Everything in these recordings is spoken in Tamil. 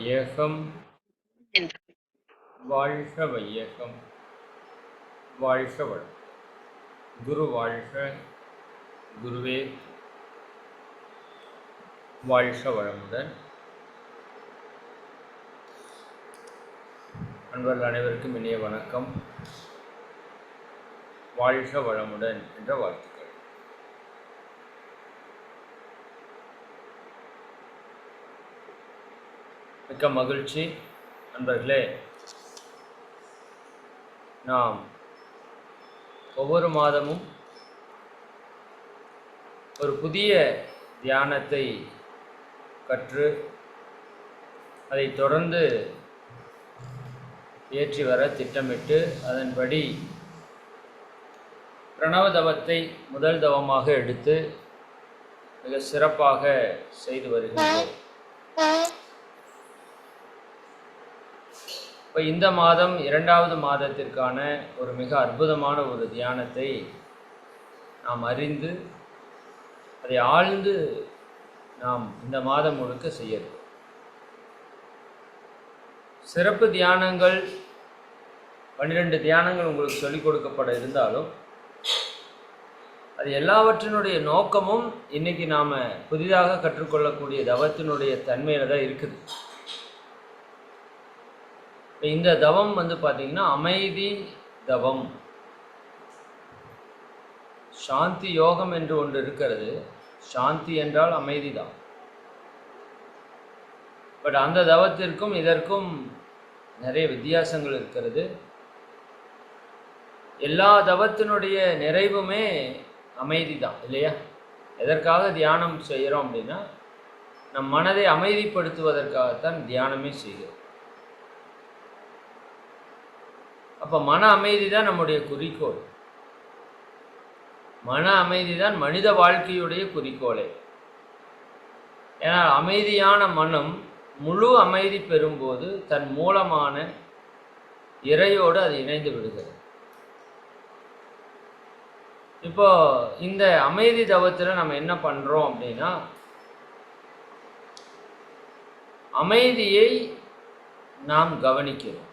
வையகம். வாழ்க வையகம். வாழ்க வளம். குரு வாழ்க குருவே. வாழ்க வளமுடன். அன்பர்கள் அனைவருக்கும் இனிய வணக்கம். வாழ்க வளமுடன் என்ற வாழ்த்துக்கள் மிக்க மகிழ்ச்சி. நண்பர்களே நாம் ஒவ்வொரு மாதமும் ஒரு புதிய தியானத்தை கற்று அதை தொடர்ந்து ஏற்றி வர திட்டமிட்டு அதன்படி பிரணவ தவத்தை முதல் தவமாக எடுத்து மிக சிறப்பாக செய்து வருகின்றோம். இப்போ இந்த மாதம் இரண்டாவது மாதத்திற்கான ஒரு மிக அற்புதமான ஒரு தியானத்தை நாம் அறிந்து அதை ஆழ்ந்து நாம் இந்த மாதம் முழுக்க செய்யணும் சிறப்பு தியானங்கள் பன்னிரெண்டு தியானங்கள் உங்களுக்கு சொல்லிக் கொடுக்கப்பட இருந்தாலும் அது எல்லாவற்றினுடைய நோக்கமும் இன்னைக்கு நாம் புதிதாக கற்றுக்கொள்ளக்கூடிய தவத்தினுடைய தன்மையில தான் இருக்குது. இந்த தவம் வந்து பார்த்தீங்கன்னா அமைதி தவம். சாந்தி யோகம் என்று ஒன்று இருக்கிறது. சாந்தி என்றால் அமைதி தான் பட் அந்த தவத்திற்கும் இதற்கும் நிறைய வித்தியாசங்கள் இருக்கிறது. எல்லா தவத்தினுடைய நிறைவுமே அமைதி தான் இல்லையா? எதற்காக தியானம் செய்கிறோம் அப்படின்னா நம் மனதை அமைதிப்படுத்துவதற்காகத்தான் தியானமே செய்கிறோம். அப்போ மன அமைதி தான் நம்முடைய குறிக்கோள். மன அமைதி தான் மனித வாழ்க்கையுடைய குறிக்கோளே. ஏன்னா அமைதியான மனம் முழு அமைதி பெறும்போது தன் மூலமான இறையோடு அது இணைந்து விடுகிறது. இப்போ இந்த அமைதி தவத்தில் நம்ம என்ன பண்ணுறோம் அப்படின்னா அமைதியை நாம் கவனிக்கிறோம்.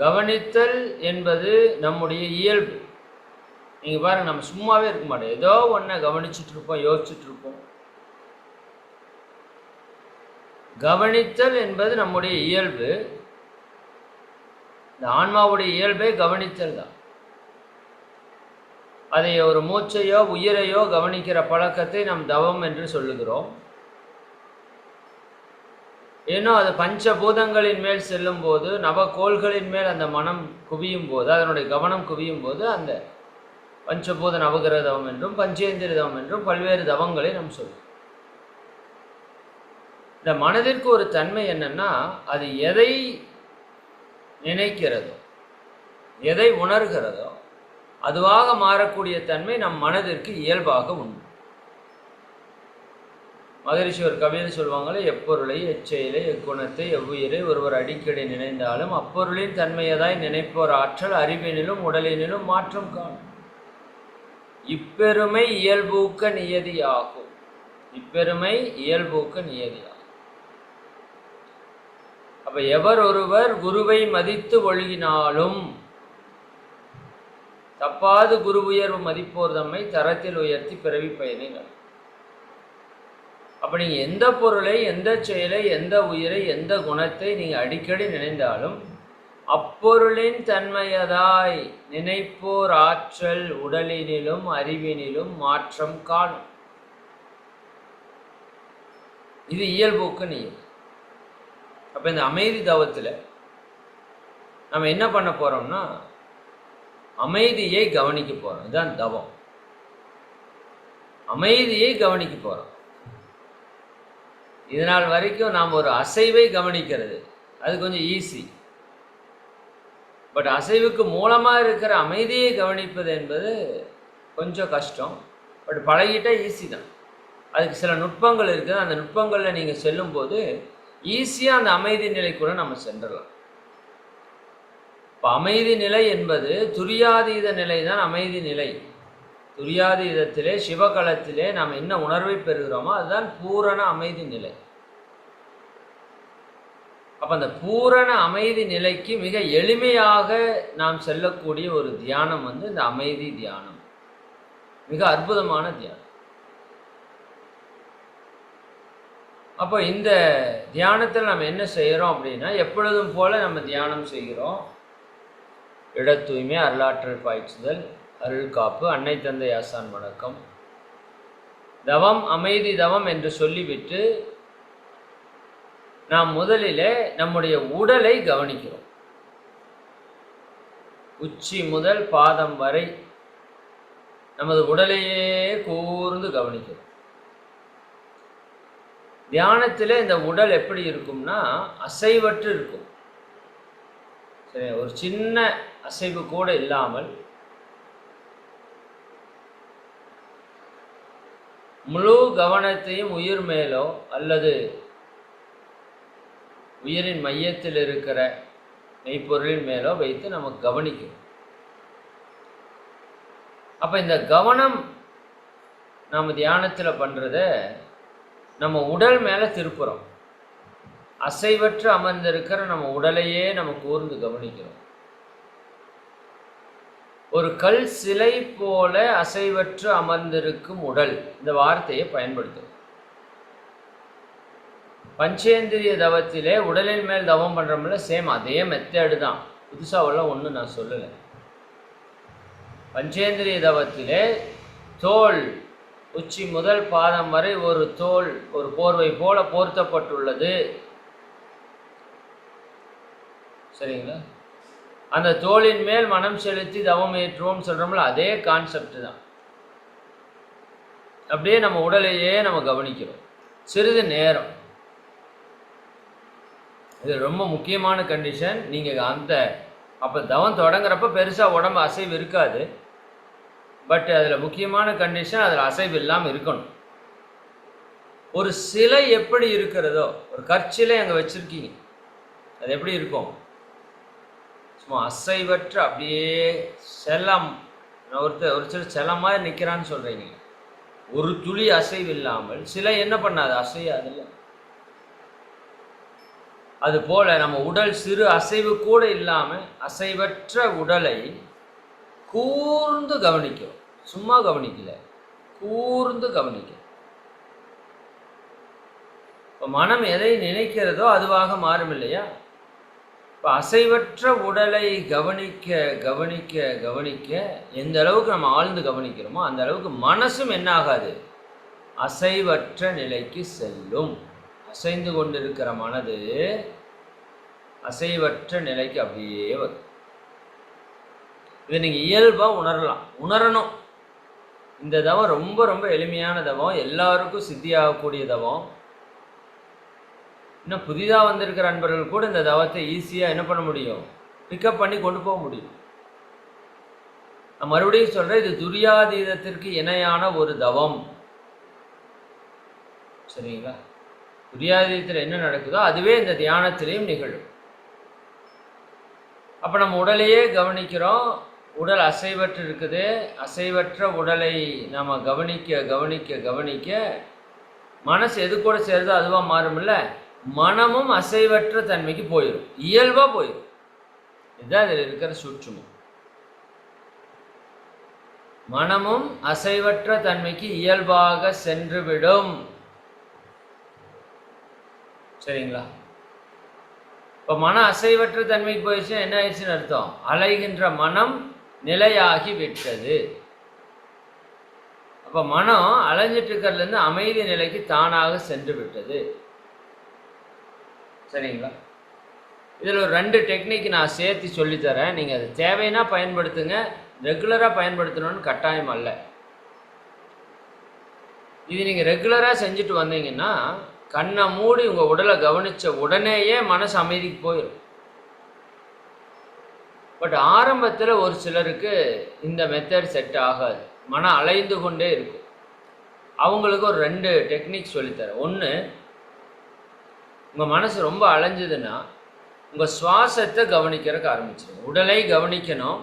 கவனித்தல் என்பது நம்முடைய இயல்பு. நீங்கள் பாருங்கள் நம்ம சும்மாவே இருக்க மாட்டோம். ஏதோ ஒன்றை கவனிச்சுட்டு இருப்போம் யோசிச்சுட்டு இருப்போம். கவனித்தல் என்பது நம்முடைய இயல்பு. இந்த ஆன்மாவுடைய இயல்பே கவனித்தல் தான். அதை ஒரு மூச்சையோ உயிரையோ கவனிக்கிற பழக்கத்தை நாம் தவம் என்று சொல்லுகிறோம். ஏன்னோ அது பஞ்சபூதங்களின் மேல் செல்லும் போது நவகோள்களின் மேல் அந்த மனம் குவியும் போது அதனுடைய கவனம் குவியும் போது அந்த பஞ்சபூத நவகிரக தவம் என்றும் பஞ்சேந்திர தவம் என்றும் பல்வேறு தவங்களை நாம் சொல்லுவோம் இந்த மனதிற்கு ஒரு தன்மை என்னன்னா அது எதை நினைக்கிறதோ எதை உணர்கிறதோ அதுவாக மாறக்கூடிய தன்மை நம் மனதிற்கு இயல்பாக உண்டு. மகரிஷி ஒரு கவிதை சொல்லுவாங்களே எப்பொருளை எச்செயலை எக்குணத்தை எவ்வுயிரை ஒருவர் அடிக்கடி நினைந்தாலும் அப்பொருளின் தன்மையதாய் நினைப்போர் ஆற்றல் அறிவினிலும் உடலினிலும் மாற்றம் காணும். இப்பெருமை இயல்பூக்க நியதியாகும். இப்பெருமை இயல்பூக்க நியதியாகும். அப்ப எவர் ஒருவர் குருவை மதித்து ஒழுகினாலும் தப்பாது குரு உயர்வு மதிப்போர் தம்மை தரத்தில் உயர்த்தி பிறவி பயனை நடக்கும் அப்போ நீங்கள் எந்த பொருளை எந்த செயலை எந்த உயிரை எந்த குணத்தை நீங்கள் அடிக்கடி நினைந்தாலும் அப்பொருளின் தன்மையதாய் நினைப்போர் ஆற்றல் உடலினிலும் அறிவினிலும் மாற்றம் காணும். இது இயல்போக்கு நீர் அப்போ இந்த அமைதி தவத்தில் நம்ம என்ன பண்ண போகிறோம்னா அமைதியை கவனிக்க போகிறோம் இதுதான் தவம். அமைதியை கவனிக்க போகிறோம் இதனால் வரைக்கும் நாம் ஒரு அசைவை கவனிக்கிறது. அது கொஞ்சம் ஈஸி பட் அசைவுக்கு மூலமாக இருக்கிற அமைதியை கவனிப்பது என்பது கொஞ்சம் கஷ்டம். பட் பழகிட்டால் ஈஸி தான். அதுக்கு சில நுட்பங்கள் இருக்குது. அந்த நுட்பங்களில் நீங்கள் செல்லும்போது ஈஸியாக அந்த அமைதி நிலைக்குள்ள நம்ம சென்றலாம் இப்போ அமைதி நிலை என்பது துரியாதீத நிலை தான் அமைதி நிலை. துரியாதீதத்திலே சிவகலத்திலே நாம் என்ன உணர்வை பெறுகிறோமோ அதுதான் பூரண அமைதி நிலை. அப்போ அந்த பூரண அமைதி நிலைக்கு மிக எளிமையாக நாம் செல்லக்கூடிய ஒரு தியானம் வந்து இந்த அமைதி தியானம். மிக அற்புதமான தியானம். அப்போ இந்த தியானத்தில் நம்ம என்ன செய்கிறோம் அப்படின்னா எப்பொழுதும் போல நம்ம தியானம் செய்கிறோம். இட தூய்மை அருளாற்றல் பாய்ச்சுதல் அருள் காப்பு அன்னை தந்தை ஆசான் வணக்கம். தவம் அமைதி தவம் என்று சொல்லிவிட்டு நாம் முதலிலே நம்முடைய உடலை கவனிக்கிறோம். உச்சி முதல் பாதம் வரை நமது உடலையே கூர்ந்து கவனிக்கிறோம். தியானத்தில் இந்த உடல் எப்படி இருக்கும்னா அசைவற்று இருக்கும். சரி ஒரு சின்ன அசைவு கூட இல்லாமல் முழு கவனத்தையும் உயிர் மேலோ அல்லது உயிரின் மையத்தில் இருக்கிற மெய்ப்பொருளின் மேலோ வைத்து நம்ம கவனிக்கணும் அப்போ இந்த கவனம் நம்ம தியானத்தில் பண்ணுறத நம்ம உடல் மேலே திருப்புறோம். அசைவற்று அமர்ந்திருக்கிற நம்ம உடலையே நம்ம கூர்ந்து கவனிக்கிறோம். ஒரு கல் சிலை போல அசைவற்று அமர்ந்திருக்கும் உடல். இந்த வார்த்தையை பயன்படுத்தும் பஞ்சேந்திரிய தவத்திலே உடலின் மேல் தவம் பண்ணுறோம்ல சேம் அதே மெத்தேடு தான். புதுசாவெல்லாம் ஒன்றும் நான் சொல்லலை. பஞ்சேந்திரிய தவத்திலே தோல் உச்சி முதல் பாதம் வரை ஒரு தோல் ஒரு போர்வை போல போர்த்தப்பட்டுள்ளது. சரிங்களா? அந்த தோளின் மேல் மனம் செலுத்தி தவம் ஏற்றுவோம் சொல்கிறோம்ல அதே கான்செப்ட் தான். அப்படியே நம்ம உடலையே நம்ம கவனிக்கிறோம். சிறிது நேரம். இது ரொம்ப முக்கியமான கண்டிஷன் நீங்கள் அந்த அப்போ தவம் தொடங்குறப்ப பெருசாக உடம்பு அசைவு இருக்காது. பட் அதில் முக்கியமான கண்டிஷன் அதில் அசைவு இல்லாமல் இருக்கணும். ஒரு சிலை எப்படி இருக்கிறதோ ஒரு கற்சிலை அங்கே வச்சுருக்கீங்க. அது எப்படி இருக்கும்? சும்மா அசைவற்று அப்படியே செல்லம் ஒருத்தர் ஒரு சில செல்லம் மாதிரி நிற்கிறான்னு சொல்கிறீங்க ஒரு துளி அசைவு இல்லாமல் சில என்ன பண்ணாது? அசையாதுல்ல அது போல் நம்ம உடல் சிறு அசைவு கூட இல்லாமல் அசைவற்ற உடலை கூர்ந்து கவனிக்கும். சும்மா கவனிக்கல. கூர்ந்து கவனிக்கும். இப்போ மனம் எதை நினைக்கிறதோ அதுவாக மாறும் இல்லையா? இப்போ அசைவற்ற உடலை கவனிக்க கவனிக்க கவனிக்க எந்த அளவுக்கு நம்ம ஆழ்ந்து கவனிக்கிறோமோ அந்த அளவுக்கு மனசும் என்ன ஆகாது? அசைவற்ற நிலைக்கு செல்லும். அசைந்து கொண்டிருக்கிற மனது அசைவற்ற நிலைக்கு அப்படியே வரும். இதை நீங்கள் இயல்பாக உணரலாம். உணரணும். இந்த தவம் ரொம்ப ரொம்ப எளிமையான தவம். எல்லாருக்கும் சித்தியாகக்கூடிய தவம். இன்னும் புதிதாக வந்திருக்கிற அன்பர்கள் கூட இந்த தவத்தை ஈஸியாக என்ன பண்ண முடியும்? பிக்கப் பண்ணி கொண்டு போக முடியும். நான் மறுபடியும் சொல்கிறேன் இது துரியாதீதத்திற்கு இணையான ஒரு தவம். சரிங்களா? துரியாதீதத்தில் என்ன நடக்குதோ அதுவே இந்த தியானத்திலையும் நிகழும். அப்போ நம்ம உடலையே கவனிக்கிறோம். உடல் அசைவற்று இருக்குது அசைவற்ற உடலை நாம் கவனிக்க கவனிக்க கவனிக்க மனசு எது கூட சேருதோ அதுவாக மாறும்ல? மனமும் அசைவற்ற தன்மைக்கு போயிடும் இயல்பாக போயிடும் இதுதான் இதில் இருக்கிற சூட்சமம் மனமும் அசைவற்ற தன்மைக்கு இயல்பாக சென்றுவிடும். சரிங்களா? இப்போ மன அசைவற்ற தன்மைக்கு போயிடுச்சுன்னா என்ன ஆயிடுச்சுன்னு அர்த்தம்? அலைகின்ற மனம் நிலையாகி விட்டது. அப்போ மனம் அலைஞ்சிட்டு இருக்கிறதுலேருந்து அமைதி நிலைக்கு தானாக சென்று விட்டது. சரிங்களா? இதில் ஒரு ரெண்டு டெக்னிக் நான் சேர்த்து சொல்லித்தரேன் நீங்கள் அது தேவைன்னா பயன்படுத்துங்க. ரெகுலராக பயன்படுத்தணும்னு கட்டாயம் அல்ல. இது நீங்கள் ரெகுலராக செஞ்சுட்டு வந்தீங்கன்னா கண்ணை மூடி உங்கள் உடலை கவனித்த உடனேயே மனசு அமைதிக்கு போயிடும் பட் ஆரம்பத்தில் ஒரு சிலருக்கு இந்த மெத்தட் செட் ஆகாது. மனம் அலைந்து கொண்டே இருக்கும். அவங்களுக்கு ஒரு ரெண்டு டெக்னிக் சொல்லித்தரேன் ஒன்று உங்கள் மனசு ரொம்ப அலைஞ்சதுன்னா உங்கள் சுவாசத்தை கவனிக்கிறதுக்கு ஆரம்பிச்சிடும் உடலை கவனிக்கணும்.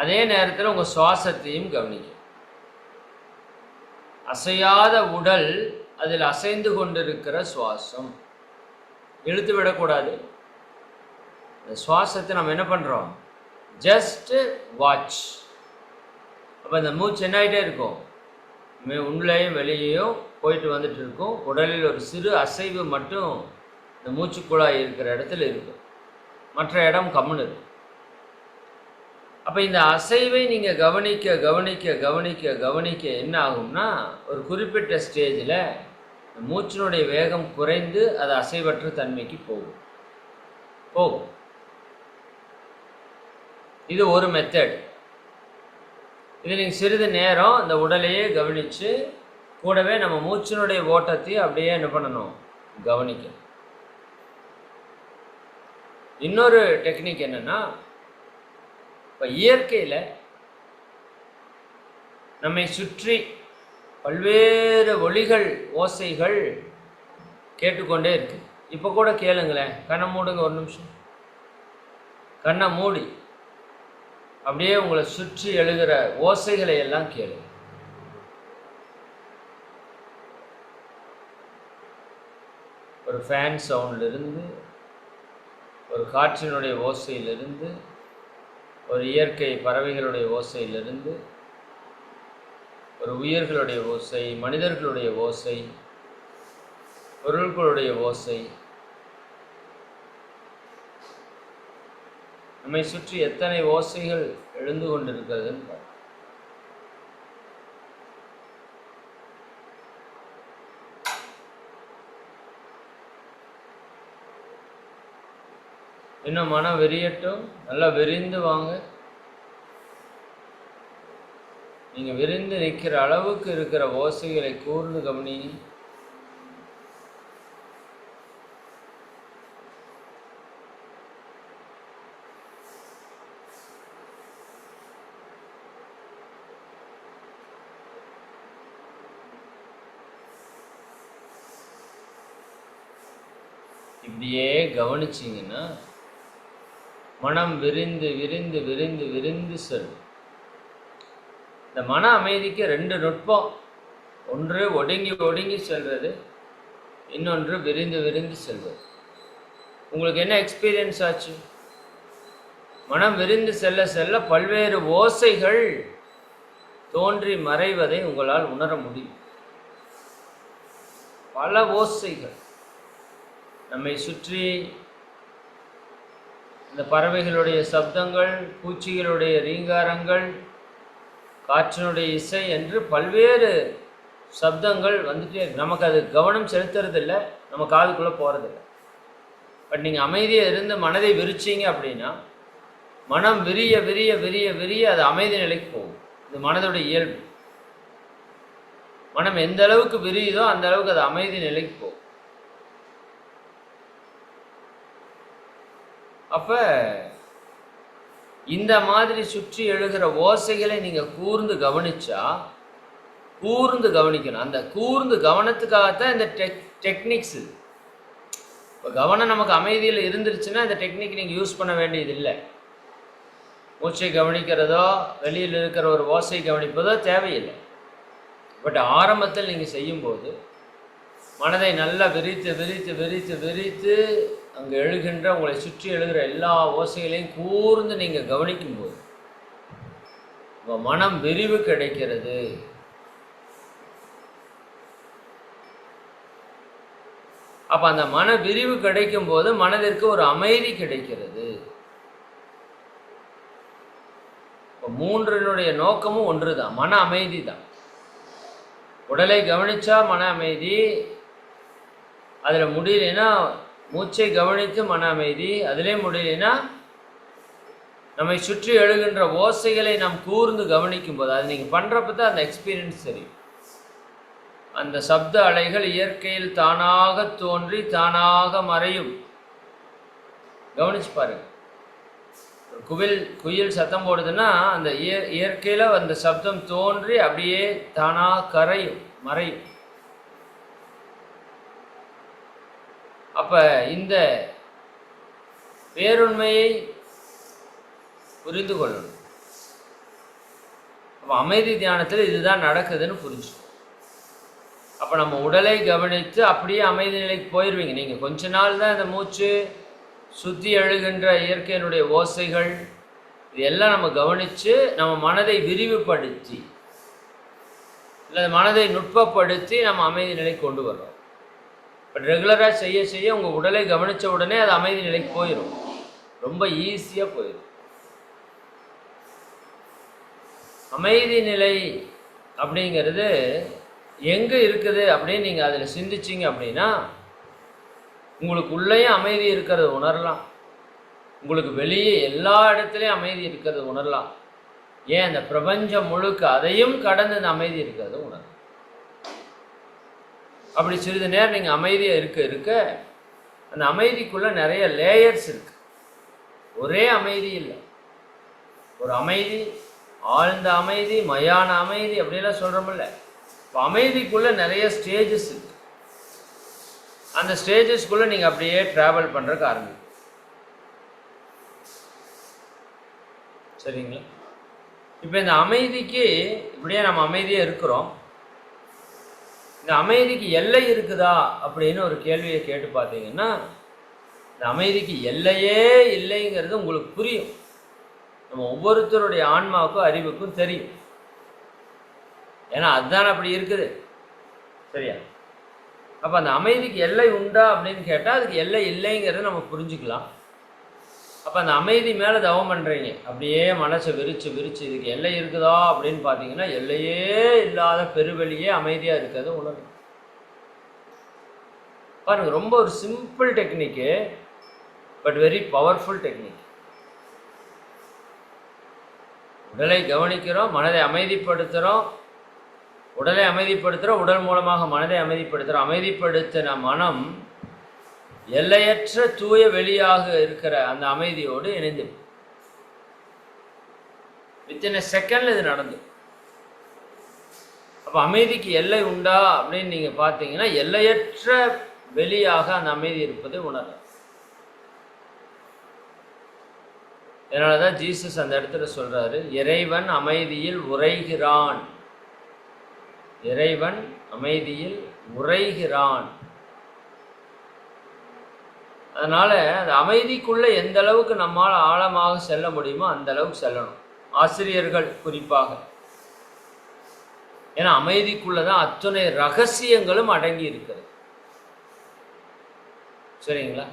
அதே நேரத்தில் உங்கள் சுவாசத்தையும் கவனிக்கணும். அசையாத உடல் அதில் அசைந்து கொண்டிருக்கிற சுவாசம். இழுத்து விடக்கூடாது. அந்த சுவாசத்தை நம்ம என்ன பண்ணுறோம் ஜஸ்ட்டு வாட்ச் அப்போ இந்த மூச்சு என்ன ஆகிட்டே இருக்கும்? உள்ளேயும் வெளியேயும் போயிட்டு வந்துட்டு இருக்கும் உடலில் ஒரு சிறு அசைவு மட்டும் இந்த மூச்சுக்குழாய் இருக்கிற இடத்துல இருக்கும். மற்ற இடம் கம்முன்னு இருக்கும். அப்போ இந்த அசைவை நீங்கள் கவனிக்க கவனிக்க கவனிக்க கவனிக்க என்ன ஆகும்னா ஒரு குறிப்பிட்ட ஸ்டேஜில் மூச்சினுடைய வேகம் குறைந்து அது அசைவற்ற தன்மைக்கு போகும். போகும். இது ஒரு மெத்தட் இது நீங்கள் சிறிது நேரம் இந்த உடலையே கவனித்து கூடவே நம்ம மூச்சினுடைய ஓட்டத்தையும் அப்படியே என்ன பண்ணணும்? கவனிக்கணும். இன்னொரு டெக்னிக் என்னன்னா இப்போ இயற்கையில் நம்மை சுற்றி பல்வேறு ஒளிகள் ஓசைகள் கேட்டுக்கொண்டே இருக்கு. இப்போ கூட கேளுங்களேன். கண்ணை மூடுங்க ஒரு நிமிஷம். கண்ணை மூடி. அப்படியே உங்களை சுற்றி எழுகிற ஓசைகளை எல்லாம் கேளு. ஒரு ஃபேன் சவுண்ட்லேருந்து ஒரு காற்றினுடைய ஓசையிலிருந்து ஒரு இயற்கை பறவைகளுடைய ஓசையிலிருந்து ஒரு உயிர்களுடைய ஓசை மனிதர்களுடைய ஓசை பொருட்களுடைய ஓசை நம்மை சுற்றி எத்தனை ஓசைகள் எழுந்து கொண்டிருக்கிறதுன்னு பாரு. இன்னும் மனம் வெறியட்டும். நல்லா விரிந்து வாங்க. நீங்க விரிந்து நிற்கிற அளவுக்கு இருக்கிற ஓசைகளை கூர்ந்து கவனிங்க. இப்படியே கவனிச்சிங்கன்னா மனம் விரிந்து விரிந்து விரிந்து விரிந்து செல்லும். இந்த மன அமைதிக்கு ரெண்டு நுட்பம். ஒன்று ஒடுங்கி ஒடுங்கி செல்வது இன்னொன்று விரிந்து விரிந்து செல்வது. உங்களுக்கு என்ன எக்ஸ்பீரியன்ஸ் ஆச்சு? மனம் விரிந்து செல்ல செல்ல பல்வேறு ஓசைகள் தோன்றி மறைவதை உங்களால் உணர முடியும். பல ஓசைகள். நம்மை சுற்றி இந்த பறவைகளுடைய சப்தங்கள் பூச்சிகளுடைய ரீங்காரங்கள் காற்றினுடைய இசை என்று பல்வேறு சப்தங்கள் வந்துட்டே இருக்கு. நமக்கு அது கவனம் செலுத்துறதில்ல. நம்ம காதுக்குள்ளே போகிறதில்ல பட் நீங்கள் அமைதியாக இருந்து மனதை விரிச்சிங்க அப்படின்னா மனம் விரிய விரிய விரிய விரிய அது அமைதி நிலைக்கு போகும். இது மனதோடைய இயல்பு. மனம் எந்த அளவுக்கு விரியுதோ அந்த அளவுக்கு அது அமைதி நிலைக்கு போகும். அப்போ இந்த மாதிரி சுற்றி எழுகிற ஓசைகளை நீங்கள் கூர்ந்து கவனிச்சா கூர்ந்து கவனிக்கணும். அந்த கூர்ந்து கவனத்துக்காகத்தான் இந்த டெக் டெக்னிக்ஸ். இப்போ கவனம் நமக்கு அமைதியில் இருந்துருச்சுன்னா இந்த டெக்னிக் நீங்கள் யூஸ் பண்ண வேண்டியது இல்லை மூச்சை கவனிக்கிறதோ வெளியில் இருக்கிற ஒரு ஓசை கவனிப்பதோ தேவையில்லை. பட் ஆரம்பத்தில் நீங்கள் செய்யும்போது மனதை நல்லா விரித்து விரித்து விரித்து விரித்து அங்கே எழுகின்ற உங்களை சுற்றி எழுகிற எல்லா ஓசைகளையும் கூர்ந்து நீங்கள் கவனிக்கும்போது உங்கள் மனம் விரிவு கிடைக்கிறது. அப்போ அந்த மன விரிவு கிடைக்கும் போது மனதிற்கு ஒரு அமைதி கிடைக்கிறது. இப்போ மூன்றினுடைய நோக்கமும் ஒன்று தான் மன அமைதி தான் உடலை கவனிச்சா மன அமைதி அதில் முடியலைன்னா மூச்சை கவனித்து மன அமைதி. அதிலே முடியலைன்னா நம்மை சுற்றி எழுகின்ற ஓசைகளை நாம் கூர்ந்து கவனிக்கும் போது அது நீங்கள் பண்ணுறப்ப தான் அந்த எக்ஸ்பீரியன்ஸ் தெரியும். அந்த சப்த அலைகள் இயற்கையில் தானாக தோன்றி தானாக மறையும். கவனிச்சு பாருங்கள் குவில் குயில் சத்தம் போடுதுன்னா அந்த இய இயற்கையில் அந்த சப்தம் தோன்றி அப்படியே தானாக கரையும் மறையும். அப்போ இந்த பேருண்மையை புரிந்து கொள்ளணும். அப்போ அமைதி தியானத்தில் இதுதான் நடக்குதுன்னு புரிஞ்சு அப்போ நம்ம உடலை கவனித்து அப்படியே அமைதி நிலைக்கு போயிடுவீங்க நீங்கள் கொஞ்ச நாள் தான் இந்த மூச்சு சுற்றி எழுகின்ற இயற்கையினுடைய ஓசைகள் இது எல்லாம் நம்ம கவனித்து நம்ம மனதை விரிவுபடுத்தி இல்லை மனதை நுட்பப்படுத்தி நம்ம அமைதி நிலைக்கு கொண்டு வர்றோம். பட் ரெகுலராக செய்ய செய்ய உங்கள் உடலை கவனித்த உடனே அது அமைதி நிலைக்கு போயிடும் ரொம்ப ஈஸியாக போயிடும் அமைதி நிலை அப்படிங்கிறது எங்கே இருக்குது அப்படின்னு நீங்கள் அதில் சிந்திச்சிங்க அப்படின்னா உங்களுக்கு உள்ளேயும் அமைதி இருக்கிறது உணரலாம். உங்களுக்கு வெளியே எல்லா இடத்துலையும் அமைதி இருக்கிறது உணரலாம். ஏன்? அந்த பிரபஞ்சம் முழுக்க அதையும் கடந்து அந்த அமைதி இருக்கிறது அப்படி சிறிது நேரம் நீங்கள் அமைதியாக இருக்க இருக்க அந்த அமைதிக்குள்ளே நிறைய லேயர்ஸ் இருக்கு. ஒரே அமைதி இல்லை. ஒரு அமைதி ஆழ்ந்த அமைதி மயான அமைதி அப்படிலாம் சொல்கிறோமில்ல இப்போ அமைதிக்குள்ளே நிறைய ஸ்டேஜஸ் இருக்கு. அந்த ஸ்டேஜஸ்க்குள்ளே நீங்கள் அப்படியே ட்ராவல் பண்ணுறதுக்கு ஆரம்பிக்கும் சரிங்களா? இப்போ இந்த அமைதிக்கு இப்படியே நம்ம அமைதியாக இருக்கிறோம். இந்த அமைதிக்கு எல்லை இருக்குதா அப்படின்னு ஒரு கேள்வியை கேட்டு பார்த்தீங்கன்னா இந்த அமைதிக்கு எல்லையே இல்லைங்கிறது உங்களுக்கு புரியும். நம்ம ஒவ்வொருத்தருடைய ஆன்மாவுக்கும் அறிவுக்கும் தெரியும். ஏன்னா அதுதான் அப்படி இருக்குது. சரியா? அப்போ அந்த அமைதிக்கு எல்லை உண்டா அப்படின்னு கேட்டால் அதுக்கு எல்லை இல்லைங்கிறத நம்ம புரிஞ்சுக்கலாம். அப்போ அந்த அமைதி மேலே தவம் பண்ணுறீங்க அப்படியே மனசை விரித்து விரித்து இதுக்கு எல்லை இருக்குதா அப்படின்னு பார்த்தீங்கன்னா எல்லையே இல்லாத பெருவெளியே அமைதியாக இருக்கிறது உணரும் பாருங்க ரொம்ப ஒரு simple technique but very powerful technique உடலை கவனிக்கிறோம் மனதை அமைதிப்படுத்துகிறோம் உடலை அமைதிப்படுத்துகிறோம் உடல் மூலமாக மனதை அமைதிப்படுத்துகிறோம் அமைதிப்படுத்தின மனம் எல்லையற்ற தூய வெளியாக இருக்கிற அந்த அமைதியோடு இணைந்து வித்தின் செகண்ட்ல இது நடந்து. அப்போ அமைதிக்கு எல்லை உண்டா அப்படின்னு நீங்கள் பார்த்தீங்கன்னா எல்லையற்ற வெளியாக அந்த அமைதி இருப்பதை உணரும் அதனால தான் ஜீசஸ் அந்த இடத்துல சொல்றாரு இறைவன் அமைதியில் உரைகிறான் இறைவன் அமைதியில் உரைகிறான் அதனால் அந்த அமைதிக்குள்ளே எந்த அளவுக்கு நம்மால் ஆழமாக செல்ல முடியுமோ அந்த அளவுக்கு செல்லணும். ஆசிரியர்கள் குறிப்பாக. ஏன்னா அமைதிக்குள்ளே தான் அத்துணை ரகசியங்களும் அடங்கி இருக்கிறது சரிங்களா?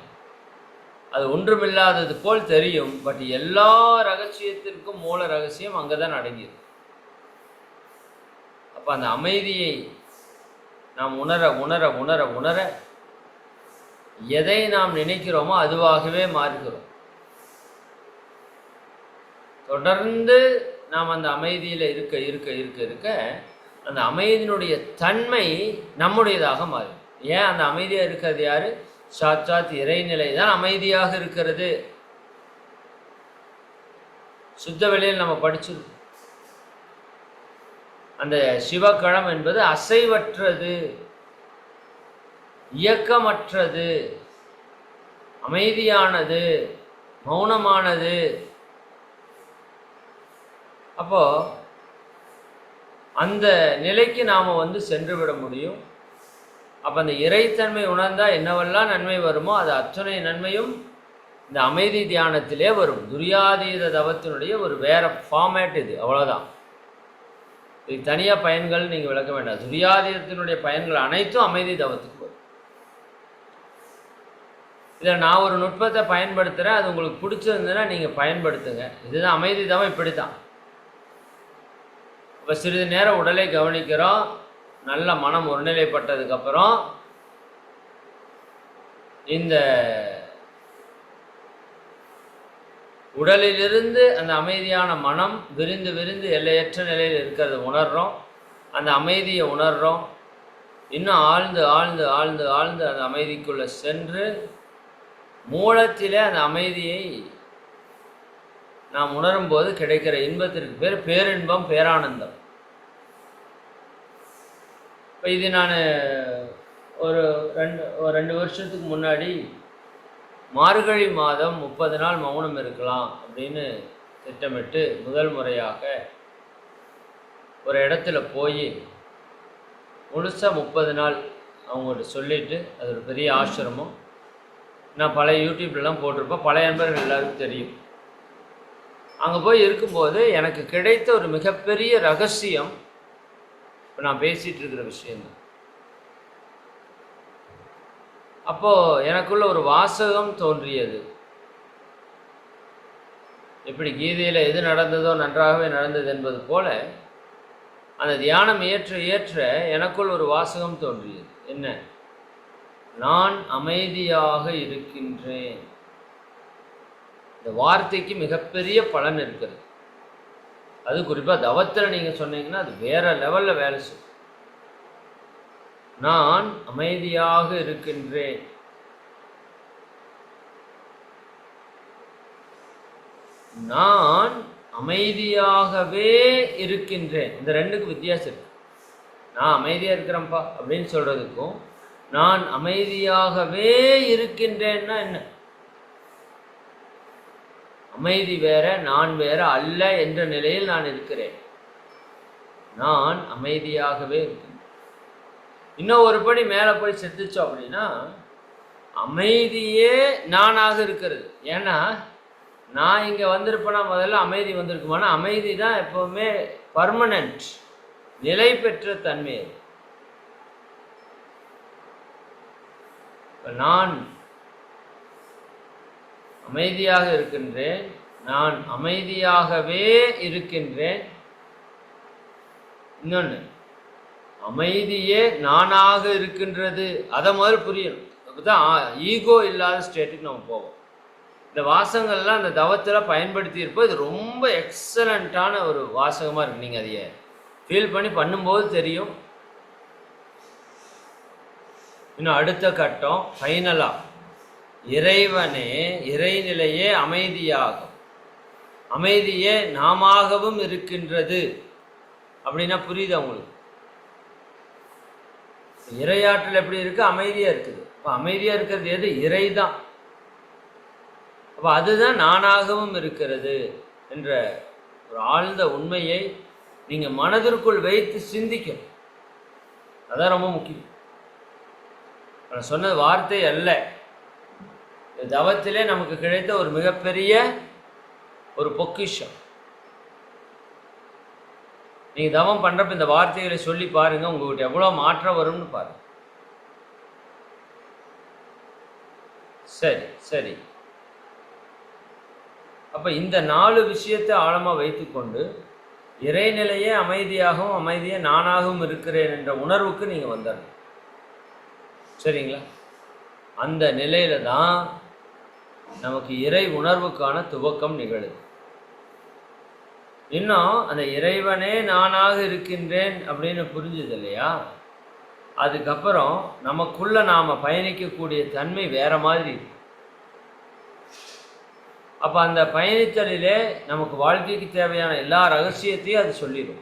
அது ஒன்றுமில்லாதது போல் தெரியும். பட் எல்லா ரகசியத்திற்கும் மூல ரகசியம் அங்கே தான் அடங்கியிருக்கு அப்போ அந்த அமைதியை நாம் உணர உணர உணர உணர எதை நாம் நினைக்கிறோமோ அதுவாகவே மாறுகிறோம். தொடர்ந்து நாம் அந்த அமைதியில் இருக்க இருக்க இருக்க இருக்க அந்த அமைதியினுடைய தன்மை நம்முடையதாக மாறும். ஏன் அந்த அமைதியாக இருக்கிறது யாரு? சாட்சாத் இறைநிலை தான் அமைதியாக இருக்கிறது. சுத்த வெளியில் நம்ம படிச்சிருக்கோம். அந்த சிவக்களம் என்பது அசைவற்றது. இயக்கமற்றது அமைதியானது மௌனமானது. அப்போ அந்த நிலைக்கு நாம் வந்து சென்று விட முடியும். அப்போ அந்த இறைத்தன்மை உணர்ந்தால் என்னவெல்லாம் நன்மை வருமோ அது அத்துணை நன்மையும் இந்த அமைதி தியானத்திலே வரும். துரியாதீத தவத்தினுடைய ஒரு வேற ஃபார்மேட் இது அவ்வளோதான் இது தனியாக பயன்கள் நீங்கள் விளக்க வேண்டாம். துரியாதீதத்தினுடைய பயன்கள் அனைத்தும் அமைதி தவத்துக்கு இல்லை இதில் நான் ஒரு நுட்பத்தை பயன்படுத்துகிறேன் அது உங்களுக்கு பிடிச்சிருந்ததுன்னா நீங்கள் பயன்படுத்துங்க. இதுதான் அமைதி தவம் இப்படி தான் இப்போ சிறிது நேரம் உடலை கவனிக்கிறோம். நல்ல மனம் ஒருநிலைப்பட்டதுக்கப்புறம் இந்த உடலிலிருந்து அந்த அமைதியான மனம் விரிந்து விரிந்து எல்லையற்ற நிலையில் இருக்கிறத உணர்கிறோம் அந்த அமைதியை உணர்கிறோம் இன்னும் ஆழ்ந்து ஆழ்ந்து ஆழ்ந்து ஆழ்ந்து அந்த அமைதிக்குள்ளே சென்று மூலத்தில் அந்த அமைதியை நாம் உணரும்போது கிடைக்கிற இன்பத்திற்கு பேர் பேரின்பம் பேரானந்தம். இப்போ இது நான் ஒரு ரெண்டு ஒரு ரெண்டு வருஷத்துக்கு முன்னாடி மார்கழி மாதம் முப்பது நாள் மௌனம் இருக்கலாம் அப்படின்னு திட்டமிட்டு முதல் முறையாக ஒரு இடத்துல போய் முழுசாக முப்பது நாள் அவங்கள்ட்ட சொல்லிவிட்டு அது ஒரு பெரிய ஆசிரமம். நான் பழைய யூடியூப்லலாம் போட்டிருப்பேன். பழைய நண்பர்கள் எல்லாருக்கும் தெரியும். அங்கே போய் இருக்கும்போது எனக்கு கிடைத்த ஒரு மிகப்பெரிய ரகசியம் இப்போ நான் பேசிகிட்டு இருக்கிற விஷயந்தான் அப்போது எனக்குள்ள ஒரு வாசகம் தோன்றியது. எப்படி கீதையில் எது நடந்ததோ நன்றாகவே நடந்தது என்பது போல அந்த தியானம் ஏற்ற ஏற்ற எனக்குள் ஒரு வாசகம் தோன்றியது. என்ன? நான் அமைதியாக இருக்கின்றேன். இந்த வார்த்தைக்கு மிகப்பெரிய பலன் இருக்கிறது. அது குறிப்பாக தவத்தில் நீங்கள் சொன்னீங்கன்னா அது வேற லெவலில் வேலை செய்யும். நான் அமைதியாக இருக்கின்றேன். நான் அமைதியாகவே இருக்கின்றேன். இந்த ரெண்டுக்கு வித்தியாசம் இருக்கு. நான் அமைதியாக இருக்கிறேன்ப்பா அப்படின்னு சொல்கிறதுக்கும் நான் அமைதியாகவே இருக்கின்றேன்னா என்ன? அமைதி வேற நான் வேற அல்ல என்ற நிலையில் நான் இருக்கிறேன். நான் அமைதியாகவே இருக்கின்றேன். இன்னும் ஒரு படி மேலே போய் செத்துச்சோம் அப்படின்னா அமைதியே நானாக இருக்கிறது. ஏன்னா நான் இங்கே வந்திருப்பேனா முதல்ல அமைதி வந்திருக்குமானா அமைதி தான் எப்போவுமே பர்மனண்ட் நிலை பெற்ற தன்மை அது நான் அமைதியாக இருக்கின்றேன் நான் அமைதியாகவே இருக்கின்றேன். இன்னொன்று அமைதியே நானாக இருக்கின்றது. அதை மாதிரி புரியணும். அப்போதான் ஈகோ இல்லாத ஸ்டேட்டுக்கு நம்ம போவோம். இந்த வாசகங்கள்லாம் அந்த தவத்தில் பயன்படுத்தியிருப்போம். இது ரொம்ப எக்ஸலண்ட்டான ஒரு வாசகமாக இருக்கு. நீங்கள் அதையே ஃபீல் பண்ணி பண்ணும்போது தெரியும். இன்னும் அடுத்த கட்டம் ஃபைனலாக இறைவனே இறைநிலையே அமைதியாகும். அமைதியே நாமாகவும் இருக்கின்றது. அப்படின்னா புரியுது அவங்களுக்கு இறையாற்றல் எப்படி இருக்குது அமைதியாக இருக்குது. இப்போ அமைதியாக இருக்கிறது எது? இறை தான் அப்போ அதுதான் நானாகவும் இருக்கிறது என்ற ஒரு ஆழ்ந்த உண்மையை நீங்கள் மனதிற்குள் வைத்து சிந்திக்கணும். அதான் ரொம்ப முக்கியம். நான் சொன்னது வார்த்தை அல்ல. தவத்திலே நமக்கு கிடைத்த ஒரு மிகப்பெரிய ஒரு பொக்கிஷம். நீங்கள் தவம் பண்ணுறப்ப இந்த வார்த்தைகளை சொல்லி பாருங்க உங்ககிட்ட எவ்வளோ மாற்றம் வரும்னு பாருங்க. சரி சரி. அப்போ இந்த நாலு விஷயத்தை ஆழமாக வைத்துக்கொண்டு இறைநிலையே அமைதியாகவும் அமைதியே நானாகவும் இருக்கிறேன் என்ற உணர்வுக்கு நீங்கள் வந்துடணும் சரிங்களா? அந்த நிலையில தான் நமக்கு இறை உணர்வுக்கான துவக்கம் நிகழுது. இன்னும் அந்த இறைவனே நானாக இருக்கின்றேன் அப்படின்னு புரிஞ்சுது இல்லையா? அதுக்கப்புறம் நமக்குள்ள நாம் பயணிக்கக்கூடிய தன்மை வேற மாதிரி இருக்கு. அப்போ அந்த பயணித்தலிலே நமக்கு வாழ்க்கைக்கு தேவையான எல்லா ரகசியத்தையும் அது சொல்லிடும்.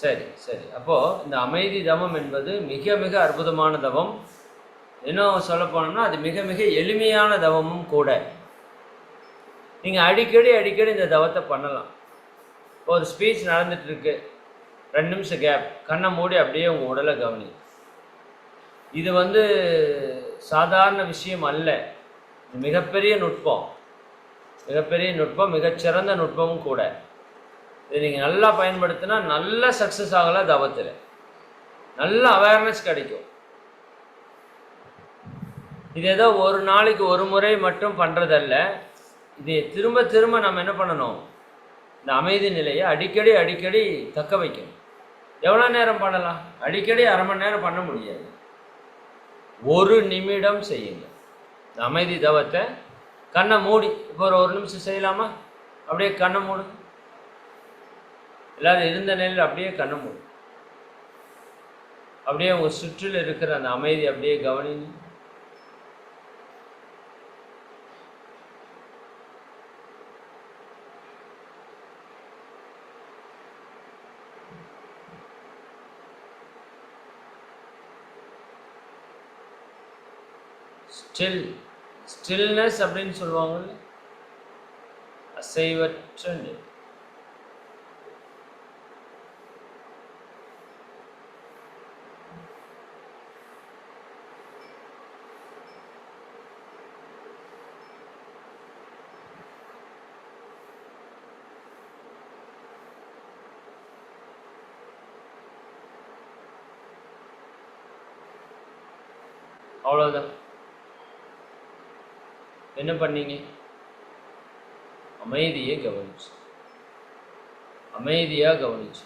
சரி சரி. அப்போது இந்த அமைதி தவம் என்பது மிக மிக அற்புதமான தவம். இன்னும் சொல்ல போனோம்னா அது மிக மிக எளிமையான தவமும் கூட. நீங்கள் அடிக்கடி அடிக்கடி இந்த தவத்தை பண்ணலாம். ஒரு ஸ்பீச் நடந்துட்டுருக்கு. ரெண்டு நிமிஷம் கேப் கண்ணை மூடி அப்படியே உங்கள் உடலை கவனி. இது வந்து சாதாரண விஷயம் அல்ல. மிகப்பெரிய நுட்பம். மிகப்பெரிய நுட்பம் மிகச்சிறந்த நுட்பமும் கூட. இதை நீங்கள் நல்லா பயன்படுத்தினா நல்ல சக்ஸஸ் ஆகலாம் தவத்தில். நல்ல அவேர்னஸ் கிடைக்கும். இது ஏதோ ஒரு நாளைக்கு ஒரு முறை மட்டும் பண்ணுறதல்ல இது திரும்ப திரும்ப நம்ம என்ன பண்ணணும்? இந்த அமைதி நிலையை அடிக்கடி அடிக்கடி தக்க வைக்கணும். எவ்வளோ நேரம் பண்ணலாம்? அடிக்கடி அரை மணி நேரம் பண்ண முடியாது. ஒரு நிமிடம் செய்யுங்க இந்த அமைதி தவத்தை கண்ணை மூடி இப்போ ஒரு ஒரு நிமிஷம் செய்யலாமா? அப்படியே கண்ணை மூடு. எல்லாரும் இருந்த நிலையில் அப்படியே கண்ண மூடு. அப்படியே உங்கள் சுற்றில் இருக்கிற அந்த அமைதி அப்படியே கவனி ஸ்டில் ஸ்டில்னஸ் அப்படின்னு சொல்லுவாங்கல்ல அசைவற்ற நிலை. அவ்வளோதான் என்ன பண்ணீங்க? அமைதியை கவனிச்சு. அமைதியாக கவனிச்சு.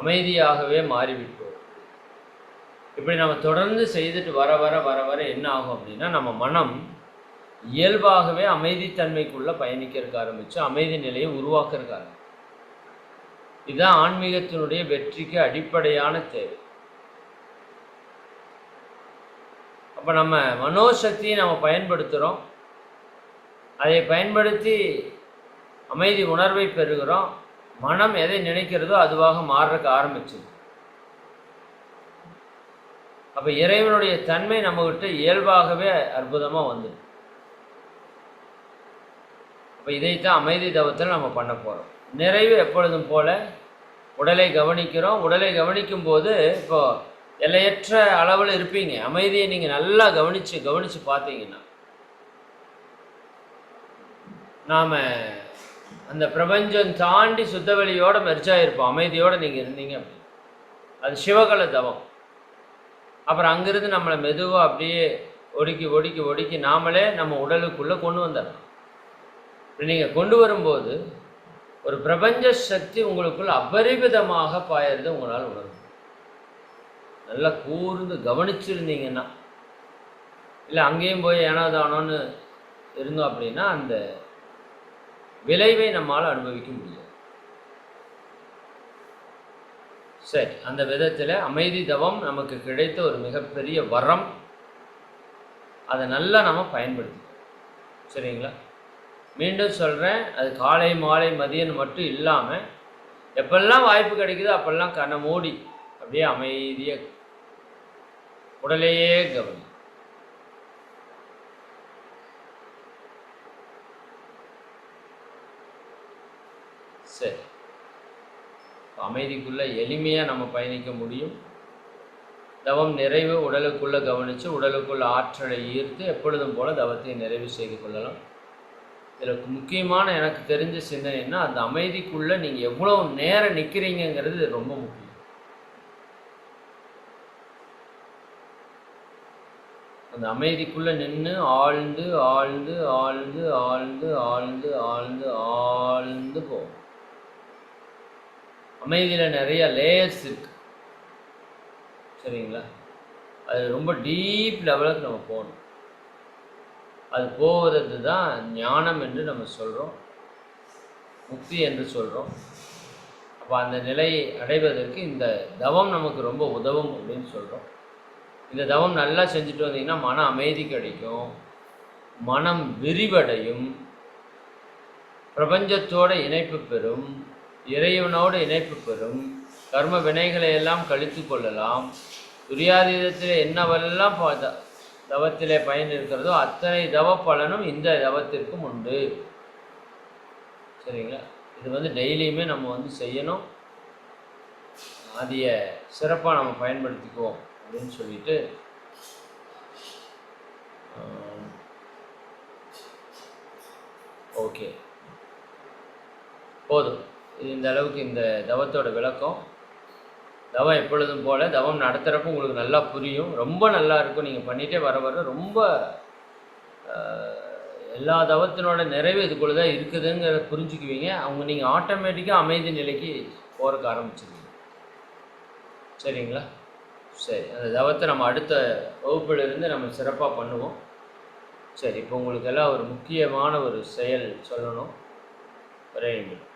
அமைதியாகவே மாறிவிட்டோம். இப்படி நம்ம தொடர்ந்து செய்துட்டு வர வர வர வர என்ன ஆகும் அப்படின்னா நம்ம மனம் இயல்பாகவே அமைதித்தன்மைக்குள்ள பயணிக்கிறதுக்கு ஆரம்பிச்சு அமைதி நிலையை உருவாக்குறதுக்கு ஆரம்பிச்சு இதுதான் ஆன்மீகத்தினுடைய வெற்றிக்கு அடிப்படையான தேவை. அப்போ நம்ம மனோசக்தியை நம்ம பயன்படுத்துகிறோம் அதை பயன்படுத்தி அமைதி உணர்வை பெறுகிறோம். மனம் எதை நினைக்கிறதோ அதுவாக மாறுறதுக்கு ஆரம்பிச்சது. அப்போ இறைவனுடைய தன்மை நம்மகிட்ட இயல்பாகவே அற்புதமாக வந்துடும் அப்போ இதைத்தான் அமைதி தவத்தில் நம்ம பண்ண போகிறோம் நிறைவு எப்பொழுதும் போல உடலை கவனிக்கிறோம். உடலை கவனிக்கும் போது இப்போது எல்லையற்ற அளவில் இருப்பீங்க. அமைதியை நீங்கள் நல்லா கவனித்து கவனித்து பார்த்தீங்கன்னா நாம் அந்த பிரபஞ்சம் தாண்டி சுத்தவெளியோடு மெர்ஜாக இருப்போம் அமைதியோடு நீங்கள் இருந்தீங்க அது சிவகல தவம். அப்புறம் அங்கிருந்து நம்மளை மெதுவாக அப்படியே ஒடுக்கி ஒடுக்கி ஒடுக்கி நாமளே நம்ம உடலுக்குள்ளே கொண்டு வந்துடலாம். நீங்கள் கொண்டு வரும்போது ஒரு பிரபஞ்ச சக்தி உங்களுக்குள் அபரிவிதமாக பாயறது உங்களால் உணரும் நல்லா கூர்ந்து கவனிச்சிருந்தீங்கன்னா இல்லை அங்கேயும் போய் ஏனாதானோன்னு இருந்தோம் அப்படின்னா அந்த விளைவை நம்மால் அனுபவிக்க முடியாது. சரி அந்த விதத்தில் அமைதி தவம் நமக்கு கிடைத்த ஒரு மிகப்பெரிய வரம். அதை நல்லா நம்ம பயன்படுத்திக்கணும். சரிங்களா? மீண்டும் சொல்கிறேன் அது காலை மாலை மதியம் மட்டும் இல்லாமல் எப்பெல்லாம் வாய்ப்பு கிடைக்குதோ அப்பெல்லாம் கண்ணை மூடி அப்படியே அமைதியாக உடலையே கவனி. சரி. அமைதிக்குள்ள எளிமையாக நம்ம பயணிக்க முடியும். தவம் நிறைவு உடலுக்குள்ள கவனித்து உடலுக்குள்ள ஆற்றலை ஈர்த்து எப்பொழுதும் போல தவத்தை நிறைவு செய்து கொள்ளலாம். இதில் முக்கியமான எனக்கு தெரிஞ்ச சிந்தனைன்னா அந்த அமைதிக்குள்ளே நீங்கள் எவ்வளோ நேரம் நிற்கிறீங்கிறது ரொம்ப முக்கியம். அந்த அமைதிக்குள்ளே நின்று ஆழ்ந்து ஆழ்ந்து ஆழ்ந்து ஆழ்ந்து ஆழ்ந்து ஆழ்ந்து ஆழ்ந்து போகும். அமைதியில் நிறைய லேயர்ஸ் இருக்கு. சரிங்களா? அது ரொம்ப டீப் லெவலுக்கு நம்ம போகணும். அது போகிறது தான் ஞானம் என்று நம்ம சொல்கிறோம் முக்தி என்று சொல்கிறோம் அப்போ அந்த நிலையை அடைவதற்கு இந்த தவம் நமக்கு ரொம்ப உதவும் அப்படின்னு சொல்கிறோம் இந்த தவம் நல்லா செஞ்சுட்டு வந்தீங்கன்னா மன அமைதி கிடைக்கும். மனம் விரிவடையும். பிரபஞ்சத்தோட இணைப்பு பெறும். இறைவனோடு இணைப்பு பெறும். கர்ம வினைகளை எல்லாம் கழித்து கொள்ளலாம். துரியாதீதத்தில் என்னவெல்லாம் தவத்திலே பயன் இருக்கிறதோ அத்தனை தவ பலனும் இந்த தவத்திற்கும் உண்டு. சரிங்களா? இது வந்து டெய்லியுமே நம்ம வந்து செய்யணும். அதைய சிறப்பாக நம்ம பயன்படுத்திக்குவோம். அப்படின்னு சொல்லிட்டு ஓகே. போதும். இது இந்த அளவுக்கு இந்த தவத்தோட விளக்கம். தவம் எப்பொழுதும் போல தவம் நடத்துகிறப்போ உங்களுக்கு நல்லா புரியும். ரொம்ப நல்லா இருக்கும். நீங்கள் பண்ணிகிட்டே வர வர ரொம்ப எல்லா தவத்தினோட நிறைவு இதுக்குள்ளே தான் இருக்குதுங்கிறத புரிஞ்சுக்குவீங்க. அவங்க நீங்கள் ஆட்டோமேட்டிக்காக அமைதி நிலைக்கு போகிறக்கு ஆரம்பிச்சிருவீங்க. சரிங்களா? சரி அந்த தவத்தை நம்ம அடுத்த வகுப்பிலிருந்து நம்ம சிறப்பாக பண்ணுவோம். சரி இப்போ உங்களுக்கெல்லாம் ஒரு முக்கியமான ஒரு செயல் சொல்லணும். ஒரே நிமிடம்